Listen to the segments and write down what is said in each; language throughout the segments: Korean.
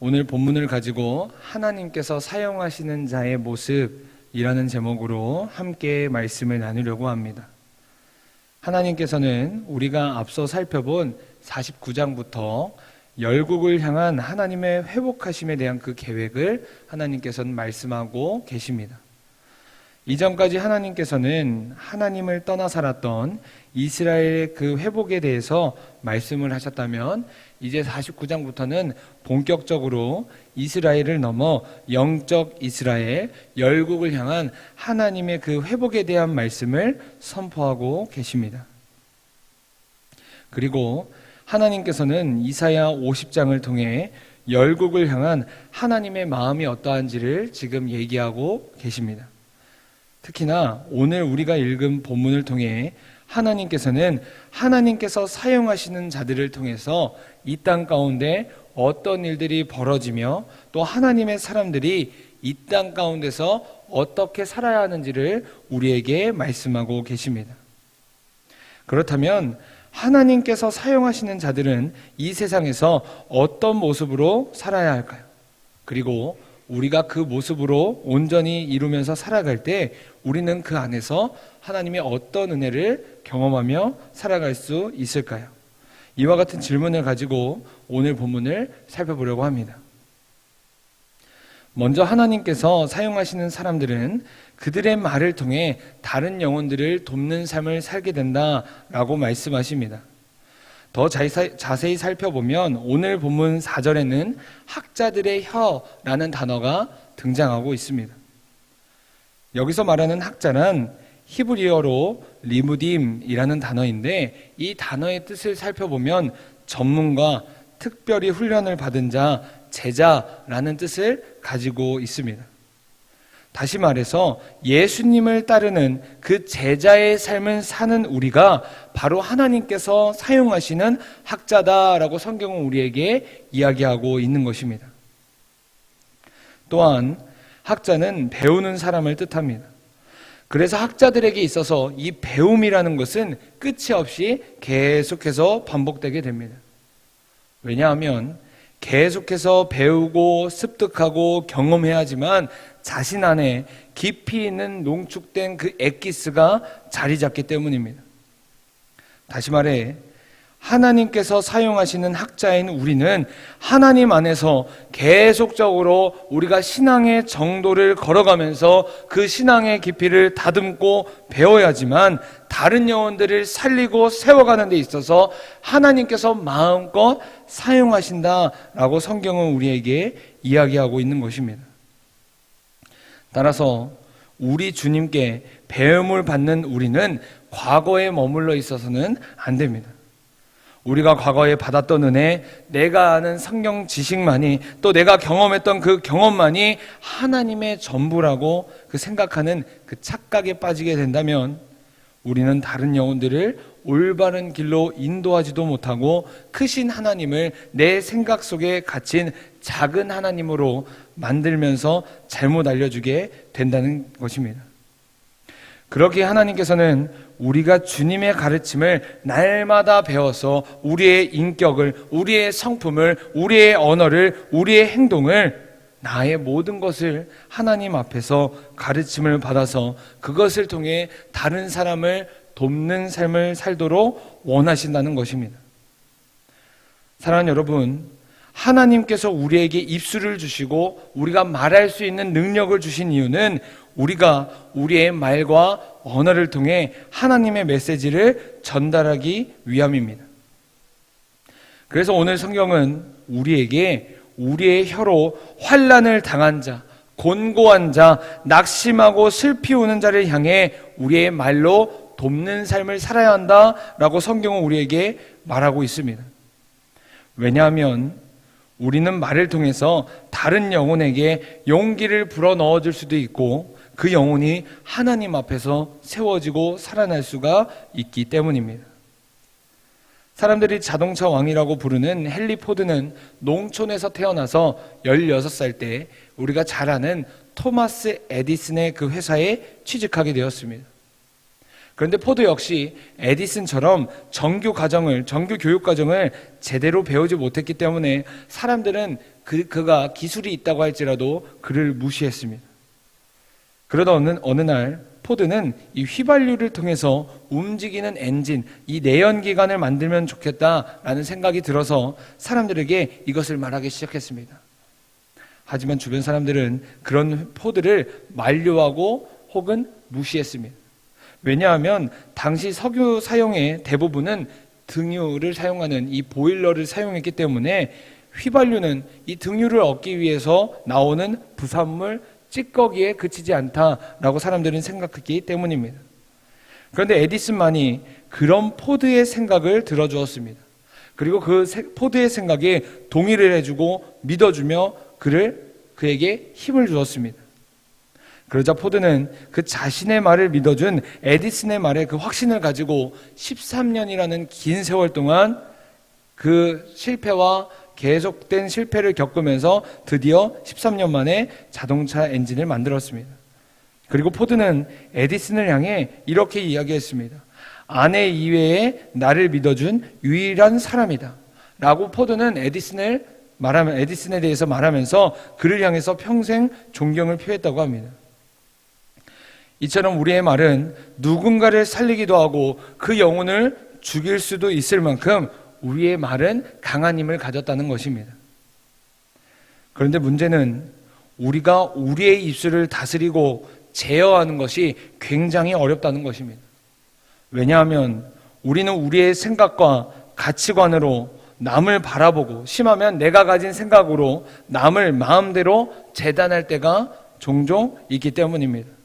오늘 본문을 가지고 하나님께서 사용하시는 자의 모습이라는 제목으로 함께 말씀을 나누려고 합니다. 하나님께서는 우리가 앞서 살펴본 49장부터 열국을 향한 하나님의 회복하심에 대한 그 계획을 하나님께서는 말씀하고 계십니다. 이전까지 하나님께서는 하나님을 떠나 살았던 이스라엘의 그 회복에 대해서 말씀을 하셨다면 이제 49장부터는 본격적으로 이스라엘을 넘어 영적 이스라엘, 열국을 향한 하나님의 그 회복에 대한 말씀을 선포하고 계십니다. 그리고 하나님께서는 이사야 50장을 통해 열국을 향한 하나님의 마음이 어떠한지를 지금 얘기하고 계십니다. 특히나 오늘 우리가 읽은 본문을 통해 하나님께서는 하나님께서 사용하시는 자들을 통해서 이 땅 가운데 어떤 일들이 벌어지며 또 하나님의 사람들이 이 땅 가운데서 어떻게 살아야 하는지를 우리에게 말씀하고 계십니다. 그렇다면 하나님께서 사용하시는 자들은 이 세상에서 어떤 모습으로 살아야 할까요? 그리고 우리가 그 모습으로 온전히 이루면서 살아갈 때 우리는 그 안에서 하나님의 어떤 은혜를 경험하며 살아갈 수 있을까요? 이와 같은 질문을 가지고 오늘 본문을 살펴보려고 합니다. 먼저 하나님께서 사용하시는 사람들은 그들의 말을 통해 다른 영혼들을 돕는 삶을 살게 된다라고 말씀하십니다. 더 자세히 살펴보면 오늘 본문 4절에는 학자들의 혀라는 단어가 등장하고 있습니다. 여기서 말하는 학자는 히브리어로 리무딤이라는 단어인데 이 단어의 뜻을 살펴보면 전문가, 특별히 훈련을 받은 자, 제자라는 뜻을 가지고 있습니다. 다시 말해서 예수님을 따르는 그 제자의 삶을 사는 우리가 바로 하나님께서 사용하시는 학자다라고 성경은 우리에게 이야기하고 있는 것입니다. 또한 학자는 배우는 사람을 뜻합니다. 그래서 학자들에게 있어서 이 배움이라는 것은 끝이 없이 계속해서 반복되게 됩니다. 왜냐하면 계속해서 배우고 습득하고 경험해야지만 자신 안에 깊이 있는 농축된 그 엑기스가 자리 잡기 때문입니다. 다시 말해, 하나님께서 사용하시는 학자인 우리는 하나님 안에서 계속적으로 우리가 신앙의 정도를 걸어가면서 그 신앙의 깊이를 다듬고 배워야지만 다른 영혼들을 살리고 세워가는 데 있어서 하나님께서 마음껏 사용하신다라고 성경은 우리에게 이야기하고 있는 것입니다. 따라서 우리 주님께 배움을 받는 우리는 과거에 머물러 있어서는 안 됩니다. 우리가 과거에 받았던 은혜, 내가 아는 성경 지식만이 또 내가 경험했던 그 경험만이 하나님의 전부라고 그 생각하는 그 착각에 빠지게 된다면 우리는 다른 영혼들을 올바른 길로 인도하지도 못하고 크신 하나님을 내 생각 속에 갇힌 작은 하나님으로 만들면서 잘못 알려주게 된다는 것입니다. 그렇게 하나님께서는 우리가 주님의 가르침을 날마다 배워서 우리의 인격을, 우리의 성품을, 우리의 언어를, 우리의 행동을 나의 모든 것을 하나님 앞에서 가르침을 받아서 그것을 통해 다른 사람을 돕는 삶을 살도록 원하신다는 것입니다. 사랑하는 여러분, 하나님께서 우리에게 입술을 주시고 우리가 말할 수 있는 능력을 주신 이유는 우리가 우리의 말과 언어를 통해 하나님의 메시지를 전달하기 위함입니다. 그래서 오늘 성경은 우리에게 우리의 혀로 환란을 당한 자, 곤고한 자, 낙심하고 슬피 우는 자를 향해 우리의 말로 돕는 삶을 살아야 한다라고 성경은 우리에게 말하고 있습니다. 왜냐하면 우리는 말을 통해서 다른 영혼에게 용기를 불어 넣어 줄 수도 있고 그 영혼이 하나님 앞에서 세워지고 살아날 수가 있기 때문입니다. 사람들이 자동차 왕이라고 부르는 헨리 포드는 농촌에서 태어나서 16살 때 우리가 잘 아는 토마스 에디슨의 그 회사에 취직하게 되었습니다. 그런데 포도 역시 에디슨처럼 정규 과정을 정규 교육 과정을 제대로 배우지 못했기 때문에 사람들은 그, 그가 기술이 있다고 할지라도 그를 무시했습니다. 그러다 어느, 어느 날 포드는 이 휘발유를 통해서 움직이는 엔진, 이 내연기관을 만들면 좋겠다라는 생각이 들어서 사람들에게 이것을 말하기 시작했습니다. 하지만 주변 사람들은 그런 포드를 만류하고 혹은 무시했습니다. 왜냐하면 당시 석유 사용의 대부분은 등유를 사용하는 이 보일러를 사용했기 때문에 휘발유는 이 등유를 얻기 위해서 나오는 부산물 찌꺼기에 그치지 않다라고 사람들은 생각했기 때문입니다. 그런데 에디슨만이 그런 포드의 생각을 들어주었습니다. 그리고 그 포드의 생각에 동의를 해주고 믿어주며 그를 그에게 힘을 주었습니다. 그러자 포드는 그 자신의 말을 믿어준 에디슨의 말에 그 확신을 가지고 13년이라는 긴 세월 동안 그 실패와 계속된 실패를 겪으면서 드디어 13년 만에 자동차 엔진을 만들었습니다. 그리고 포드는 에디슨을 향해 이렇게 이야기했습니다. 아내 이외에 나를 믿어준 유일한 사람이다. 라고 포드는 에디슨을 말하면 에디슨에 대해서 말하면서 그를 향해서 평생 존경을 표했다고 합니다. 이처럼 우리의 말은 누군가를 살리기도 하고 그 영혼을 죽일 수도 있을 만큼 우리의 말은 강한 힘을 가졌다는 것입니다. 그런데 문제는 우리가 우리의 입술을 다스리고 제어하는 것이 굉장히 어렵다는 것입니다. 왜냐하면 우리는 우리의 생각과 가치관으로 남을 바라보고 심하면 내가 가진 생각으로 남을 마음대로 재단할 때가 종종 있기 때문입니다.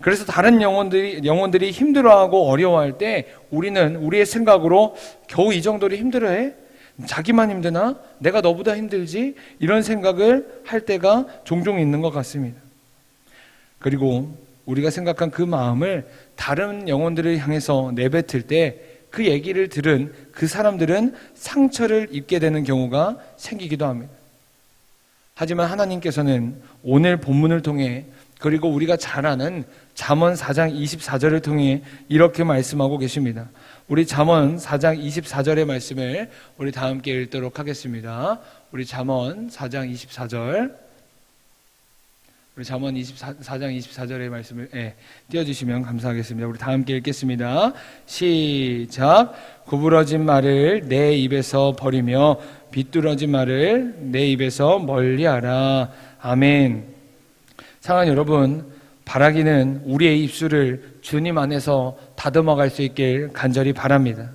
그래서 다른 영혼들이, 영혼들이 힘들어하고 어려워할 때 우리는 우리의 생각으로 겨우 이 정도로 힘들어해? 자기만 힘드나? 내가 너보다 힘들지? 이런 생각을 할 때가 종종 있는 것 같습니다. 그리고 우리가 생각한 그 마음을 다른 영혼들을 향해서 내뱉을 때 그 얘기를 들은 그 사람들은 상처를 입게 되는 경우가 생기기도 합니다. 하지만 하나님께서는 오늘 본문을 통해 그리고 우리가 잘 아는 잠언 4장 24절을 통해 이렇게 말씀하고 계십니다. 우리 잠언 4장 24절의 말씀을 우리 다 함께 읽도록 하겠습니다. 우리 잠언 4장 24절 우리 잠언 24장 24절의 말씀을 예, 띄워주시면 감사하겠습니다. 우리 다 함께 읽겠습니다. 시작. 구부러진 말을 내 입에서 버리며 비뚤어진 말을 내 입에서 멀리하라. 아멘. 사랑하는 여러분, 바라기는 우리의 입술을 주님 안에서 다듬어 갈 수 있길 간절히 바랍니다.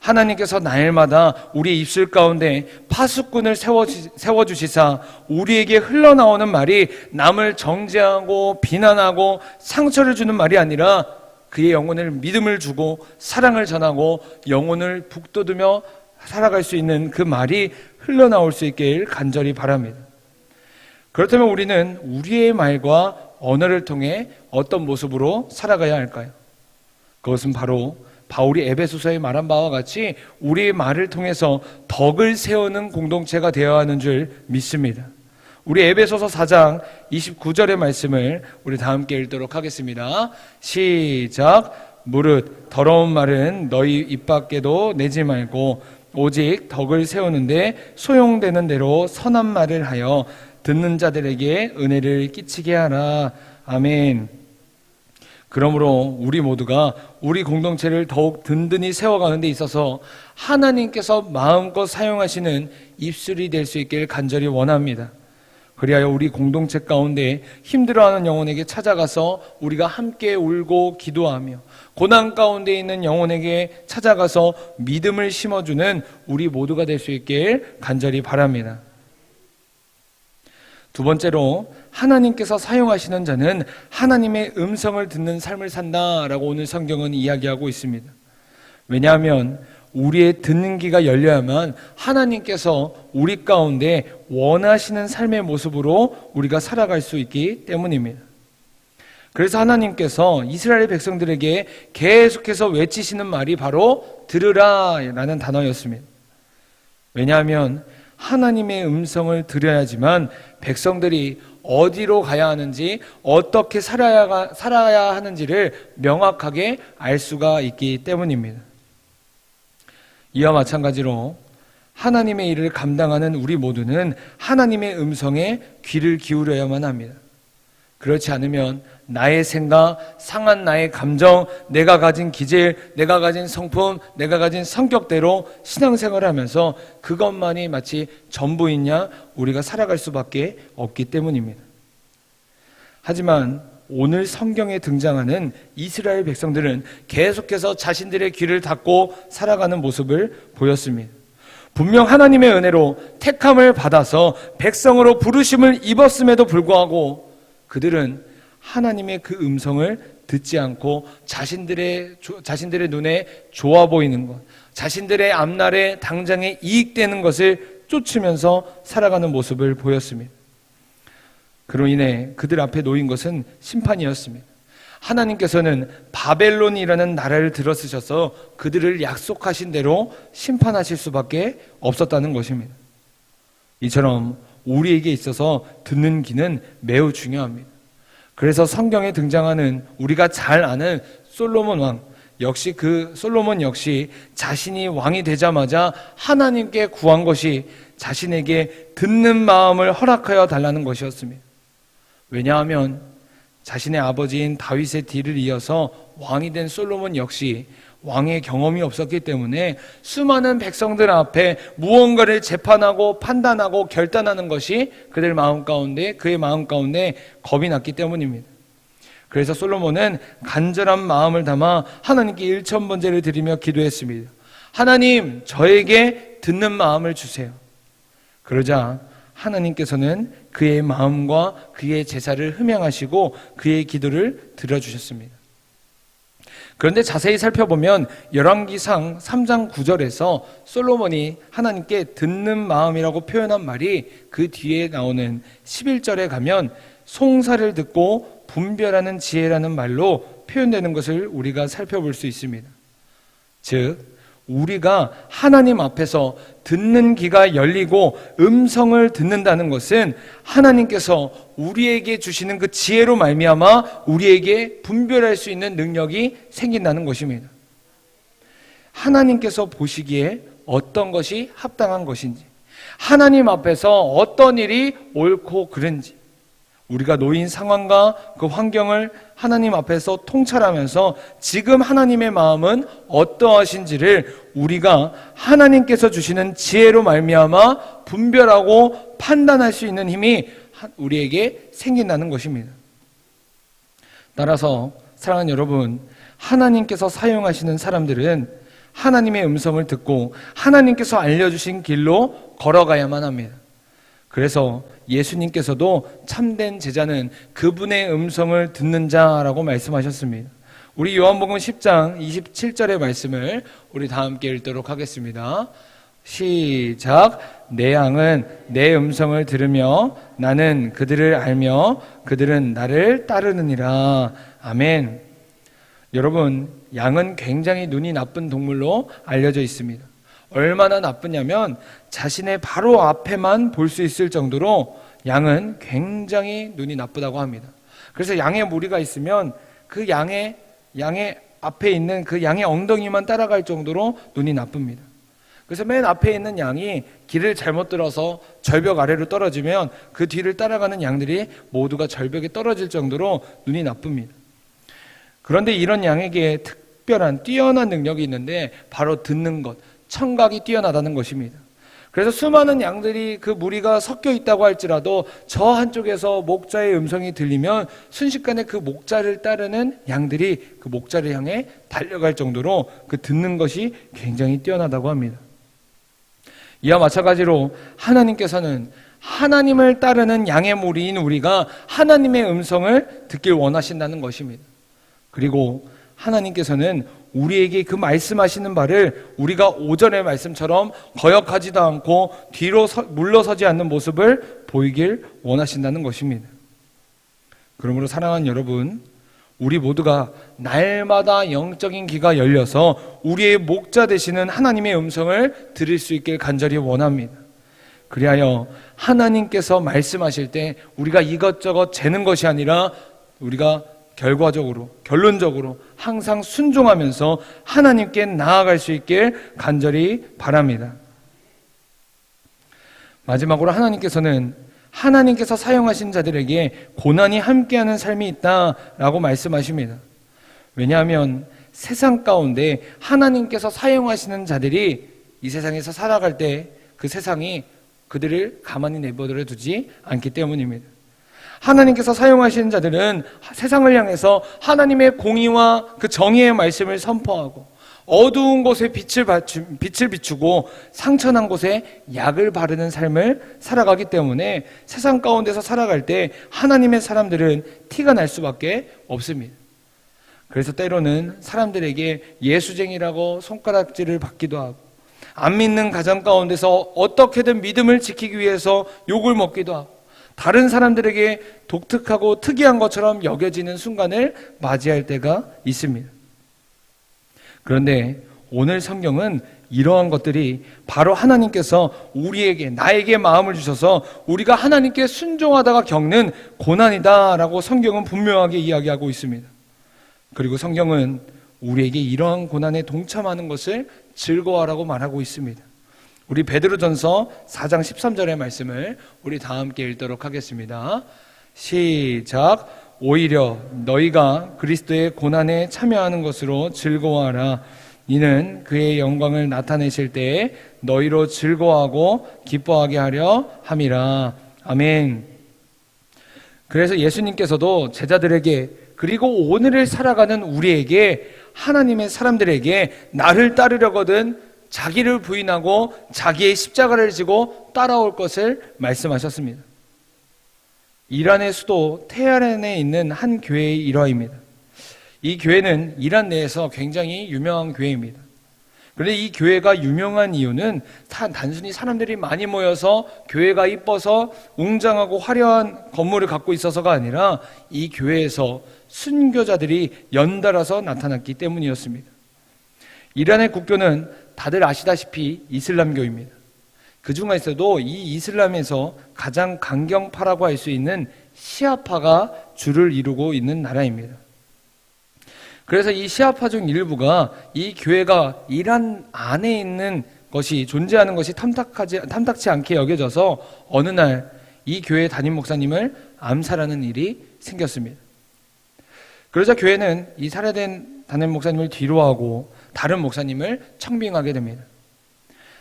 하나님께서 날마다 우리 입술 가운데 파수꾼을 세워주시사 우리에게 흘러나오는 말이 남을 정죄하고 비난하고 상처를 주는 말이 아니라 그의 영혼을 믿음을 주고 사랑을 전하고 영혼을 북돋으며 살아갈 수 있는 그 말이 흘러나올 수 있길 간절히 바랍니다. 그렇다면 우리는 우리의 말과 언어를 통해 어떤 모습으로 살아가야 할까요? 그것은 바로 바울이 에베소서에 말한 바와 같이 우리의 말을 통해서 덕을 세우는 공동체가 되어야 하는 줄 믿습니다. 우리 에베소서 4장 29절의 말씀을 우리 다 함께 읽도록 하겠습니다. 시작. 무릇 더러운 말은 너희 입 밖에도 내지 말고 오직 덕을 세우는데 소용되는 대로 선한 말을 하여 듣는 자들에게 은혜를 끼치게 하라. 아멘. 그러므로 우리 모두가 우리 공동체를 더욱 든든히 세워가는 데 있어서 하나님께서 마음껏 사용하시는 입술이 될 수 있길 간절히 원합니다. 그리하여 우리 공동체 가운데 힘들어하는 영혼에게 찾아가서 우리가 함께 울고 기도하며 고난 가운데 있는 영혼에게 찾아가서 믿음을 심어주는 우리 모두가 될 수 있길 간절히 바랍니다. 두 번째로 하나님께서 사용하시는 자는 하나님의 음성을 듣는 삶을 산다라고 오늘 성경은 이야기하고 있습니다. 왜냐하면 우리의 듣는 귀가 열려야만 하나님께서 우리 가운데 원하시는 삶의 모습으로 우리가 살아갈 수 있기 때문입니다. 그래서 하나님께서 이스라엘 백성들에게 계속해서 외치시는 말이 바로 들으라 라는 단어였습니다. 왜냐하면 하나님의 음성을 들어야지만 백성들이 어디로 가야 하는지 어떻게 살아야, 살아야 하는지를 명확하게 알 수가 있기 때문입니다. 이와 마찬가지로 하나님의 일을 감당하는 우리 모두는 하나님의 음성에 귀를 기울여야만 합니다. 그렇지 않으면 나의 생각, 상한 나의 감정, 내가 가진 기질, 내가 가진 성품, 내가 가진 성격대로 신앙생활을 하면서 그것만이 마치 전부이냐 우리가 살아갈 수밖에 없기 때문입니다. 하지만 오늘 성경에 등장하는 이스라엘 백성들은 계속해서 자신들의 귀를 닫고 살아가는 모습을 보였습니다. 분명 하나님의 은혜로 택함을 받아서 백성으로 부르심을 입었음에도 불구하고 그들은 하나님의 그 음성을 듣지 않고 자신들의 조- 자신들의 눈에 좋아 보이는 것, 자신들의 앞날에 당장에 이익되는 것을 쫓으면서 살아가는 모습을 보였습니다. 그로 인해 그들 앞에 놓인 것은 심판이었습니다. 하나님께서는 바벨론이라는 나라를 들어쓰셔서 그들을 약속하신 대로 심판하실 수밖에 없었다는 것입니다. 이처럼 우리에게 있어서 듣는 귀는 매우 중요합니다. 그래서 성경에 등장하는 우리가 잘 아는 솔로몬 왕 역시 그 솔로몬 역시 자신이 왕이 되자마자 하나님께 구한 것이 자신에게 듣는 마음을 허락하여 달라는 것이었습니다. 왜냐하면 자신의 아버지인 다윗의 뒤를 이어서 왕이 된 솔로몬 역시 왕의 경험이 없었기 때문에 수많은 백성들 앞에 무언가를 재판하고 판단하고 결단하는 것이 그들 마음 가운데 그의 마음 가운데 겁이 났기 때문입니다. 그래서 솔로몬은 간절한 마음을 담아 하나님께 일천 번제를 드리며 기도했습니다. 하나님, 저에게 듣는 마음을 주세요. 그러자 하나님께서는 그의 마음과 그의 제사를 흠양하시고 그의 기도를 들어주셨습니다. 그런데 자세히 살펴보면 열왕기상 3장 9절에서 솔로몬이 하나님께 듣는 마음이라고 표현한 말이 그 뒤에 나오는 11절에 가면 송사를 듣고 분별하는 지혜라는 말로 표현되는 것을 우리가 살펴볼 수 있습니다. 즉 우리가 하나님 앞에서 듣는 귀가 열리고 음성을 듣는다는 것은 하나님께서 우리에게 주시는 그 지혜로 말미암아 우리에게 분별할 수 있는 능력이 생긴다는 것입니다. 하나님께서 보시기에 어떤 것이 합당한 것인지, 하나님 앞에서 어떤 일이 옳고 그른지, 우리가 놓인 상황과 그 환경을 하나님 앞에서 통찰하면서 지금 하나님의 마음은 어떠하신지를 우리가 하나님께서 주시는 지혜로 말미암아 분별하고 판단할 수 있는 힘이 하- 우리에게 생긴다는 것입니다. 따라서 사랑하는 여러분, 하나님께서 사용하시는 사람들은 하나님의 음성을 듣고 하나님께서 알려주신 길로 걸어가야만 합니다. 그래서 예수님께서도 참된 제자는 그분의 음성을 듣는 자라고 말씀하셨습니다. 우리 요한복음 10장 27절의 말씀을 우리 다 함께 읽도록 하겠습니다. 시작. 내 양은 내 음성을 들으며 나는 그들을 알며 그들은 나를 따르느니라. 아멘. 여러분, 양은 굉장히 눈이 나쁜 동물로 알려져 있습니다. 얼마나 나쁘냐면 자신의 바로 앞에만 볼 수 있을 정도로 양은 굉장히 눈이 나쁘다고 합니다. 그래서 양의 무리가 있으면 그 양의 양의 앞에 있는 그 양의 엉덩이만 따라갈 정도로 눈이 나쁩니다. 그래서 맨 앞에 있는 양이 길을 잘못 들어서 절벽 아래로 떨어지면 그 뒤를 따라가는 양들이 모두가 절벽에 떨어질 정도로 눈이 나쁩니다. 그런데 이런 양에게 특별한 뛰어난 능력이 있는데 바로 듣는 것, 청각이 뛰어나다는 것입니다. 그래서 수많은 양들이 그 무리가 섞여 있다고 할지라도 저 한쪽에서 목자의 음성이 들리면 순식간에 그 목자를 따르는 양들이 그 목자를 향해 달려갈 정도로 그 듣는 것이 굉장히 뛰어나다고 합니다. 이와 마찬가지로 하나님께서는 하나님을 따르는 양의 무리인 우리가 하나님의 음성을 듣길 원하신다는 것입니다. 그리고 하나님께서는 우리에게 그 말씀하시는 바를 우리가 오전의 말씀처럼 거역하지도 않고 뒤로 서- 물러서지 않는 모습을 보이길 원하신다는 것입니다. 그러므로 사랑하는 여러분, 우리 모두가 날마다 영적인 귀가 열려서 우리의 목자 되시는 하나님의 음성을 들을 수 있길 간절히 원합니다. 그리하여 하나님께서 말씀하실 때 우리가 이것저것 재는 것이 아니라 우리가 결과적으로 결론적으로 항상 순종하면서 하나님께 나아갈 수 있길 간절히 바랍니다. 마지막으로 하나님께서는 하나님께서 사용하신 자들에게 고난이 함께하는 삶이 있다라고 말씀하십니다. 왜냐하면 세상 가운데 하나님께서 사용하시는 자들이 이 세상에서 살아갈 때 그 세상이 그들을 가만히 내버려 두지 않기 때문입니다. 하나님께서 사용하시는 자들은 세상을 향해서 하나님의 공의와 그 정의의 말씀을 선포하고 어두운 곳에 빛을, 받추, 빛을 비추고 상처난 곳에 약을 바르는 삶을 살아가기 때문에 세상 가운데서 살아갈 때 하나님의 사람들은 티가 날 수밖에 없습니다. 그래서 때로는 사람들에게 예수쟁이라고 손가락질을 받기도 하고 안 믿는 가정 가운데서 어떻게든 믿음을 지키기 위해서 욕을 먹기도 하고 다른 사람들에게 독특하고 특이한 것처럼 여겨지는 순간을 맞이할 때가 있습니다. 그런데 오늘 성경은 이러한 것들이 바로 하나님께서 우리에게, 나에게 마음을 주셔서 우리가 하나님께 순종하다가 겪는 고난이다라고 성경은 분명하게 이야기하고 있습니다. 그리고 성경은 우리에게 이러한 고난에 동참하는 것을 즐거워하라고 말하고 있습니다. 우리 베드로전서 4장 13절의 말씀을 우리 다 함께 읽도록 하겠습니다. 시작. 오히려 너희가 그리스도의 고난에 참여하는 것으로 즐거워하라. 이는 그의 영광을 나타내실 때에 너희로 즐거워하고 기뻐하게 하려 함이라. 아멘. 그래서 예수님께서도 제자들에게 그리고 오늘을 살아가는 우리에게 하나님의 사람들에게 나를 따르려거든 자기를 부인하고 자기의 십자가를 지고 따라올 것을 말씀하셨습니다. 이란의 수도 테헤란에 있는 한 교회의 일화입니다. 이 교회는 이란 내에서 굉장히 유명한 교회입니다. 그런데 이 교회가 유명한 이유는 단순히 사람들이 많이 모여서 교회가 이뻐서 웅장하고 화려한 건물을 갖고 있어서가 아니라 이 교회에서 순교자들이 연달아서 나타났기 때문이었습니다. 이란의 국교는 다들 아시다시피 이슬람교입니다. 그 중에서도 이 이슬람에서 가장 강경파라고 할 수 있는 시아파가 주를 이루고 있는 나라입니다. 그래서 이 시아파 중 일부가 이 교회가 이란 안에 있는 것이 존재하는 것이 탐탁하지 탐탁치 않게 여겨져서 어느 날 이 교회 담임 목사님을 암살하는 일이 생겼습니다. 그러자 교회는 이 살해된 담임 목사님을 뒤로하고 다른 목사님을 청빙하게 됩니다.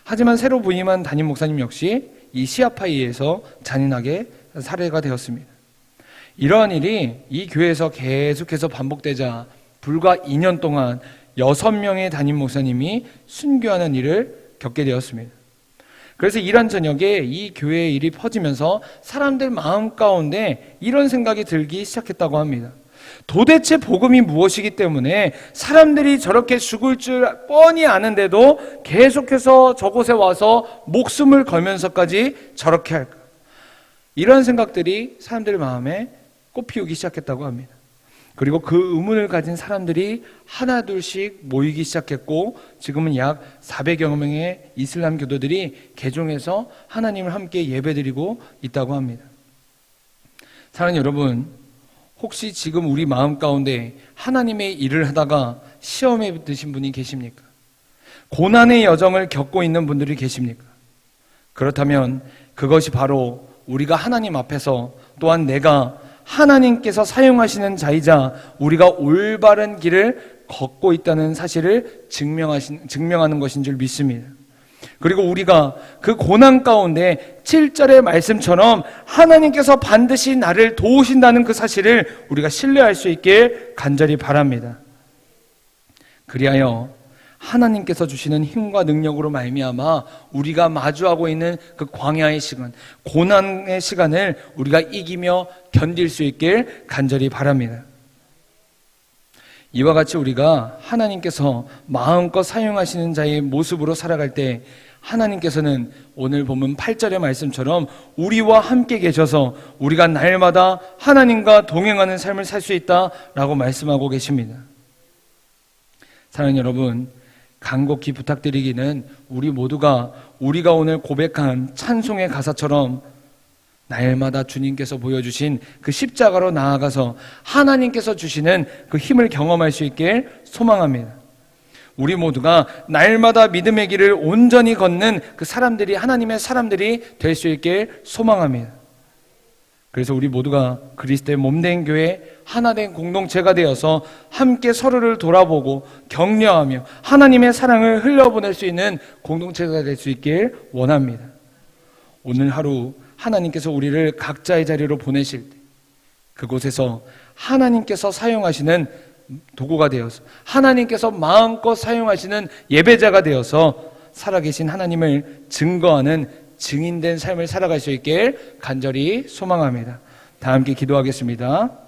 하지만 새로 부임한 담임 목사님 역시 이 시아파에 의해서 잔인하게 살해가 되었습니다. 이러한 일이 이 교회에서 계속해서 반복되자 불과 2년 동안 6명의 담임 목사님이 순교하는 일을 겪게 되었습니다. 그래서 이란 저녁에 이 교회의 일이 퍼지면서 사람들 마음 가운데 이런 생각이 들기 시작했다고 합니다. 도대체 복음이 무엇이기 때문에 사람들이 저렇게 죽을 줄 뻔히 아는데도 계속해서 저곳에 와서 목숨을 걸면서까지 저렇게 할까? 이런 생각들이 사람들 마음에 꽃피우기 시작했다고 합니다. 그리고 그 의문을 가진 사람들이 하나둘씩 모이기 시작했고 지금은 약 400여 명의 이슬람 교도들이 개종해서 하나님을 함께 예배드리고 있다고 합니다. 사랑하는 여러분, 혹시 지금 우리 마음 가운데 하나님의 일을 하다가 시험에 드신 분이 계십니까? 고난의 여정을 겪고 있는 분들이 계십니까? 그렇다면 그것이 바로 우리가 하나님 앞에서 또한 내가 하나님께서 사용하시는 자이자 우리가 올바른 길을 걷고 있다는 사실을 증명하신, 증명하는 것인 줄 믿습니다. 그리고 우리가 그 고난 가운데 7절의 말씀처럼 하나님께서 반드시 나를 도우신다는 그 사실을 우리가 신뢰할 수 있길 간절히 바랍니다. 그리하여 하나님께서 주시는 힘과 능력으로 말미암아 우리가 마주하고 있는 그 광야의 시간, 고난의 시간을 우리가 이기며 견딜 수 있길 간절히 바랍니다. 이와 같이 우리가 하나님께서 마음껏 사용하시는 자의 모습으로 살아갈 때 하나님께서는 오늘 보면 8절의 말씀처럼 우리와 함께 계셔서 우리가 날마다 하나님과 동행하는 삶을 살 수 있다라고 말씀하고 계십니다. 사랑하는 여러분, 간곡히 부탁드리기는 우리 모두가 우리가 오늘 고백한 찬송의 가사처럼 날마다 주님께서 보여주신 그 십자가로 나아가서 하나님께서 주시는 그 힘을 경험할 수 있길 소망합니다. 우리 모두가 날마다 믿음의 길을 온전히 걷는 그 사람들이 하나님의 사람들이 될 수 있길 소망합니다. 그래서 우리 모두가 그리스도의 몸된 교회 하나된 공동체가 되어서 함께 서로를 돌아보고 격려하며 하나님의 사랑을 흘려보낼 수 있는 공동체가 될 수 있길 원합니다. 오늘 하루 하나님께서 우리를 각자의 자리로 보내실 때 그곳에서 하나님께서 사용하시는 도구가 되어서 하나님께서 마음껏 사용하시는 예배자가 되어서 살아계신 하나님을 증거하는 증인된 삶을 살아갈 수 있길 간절히 소망합니다. 다 함께 기도하겠습니다.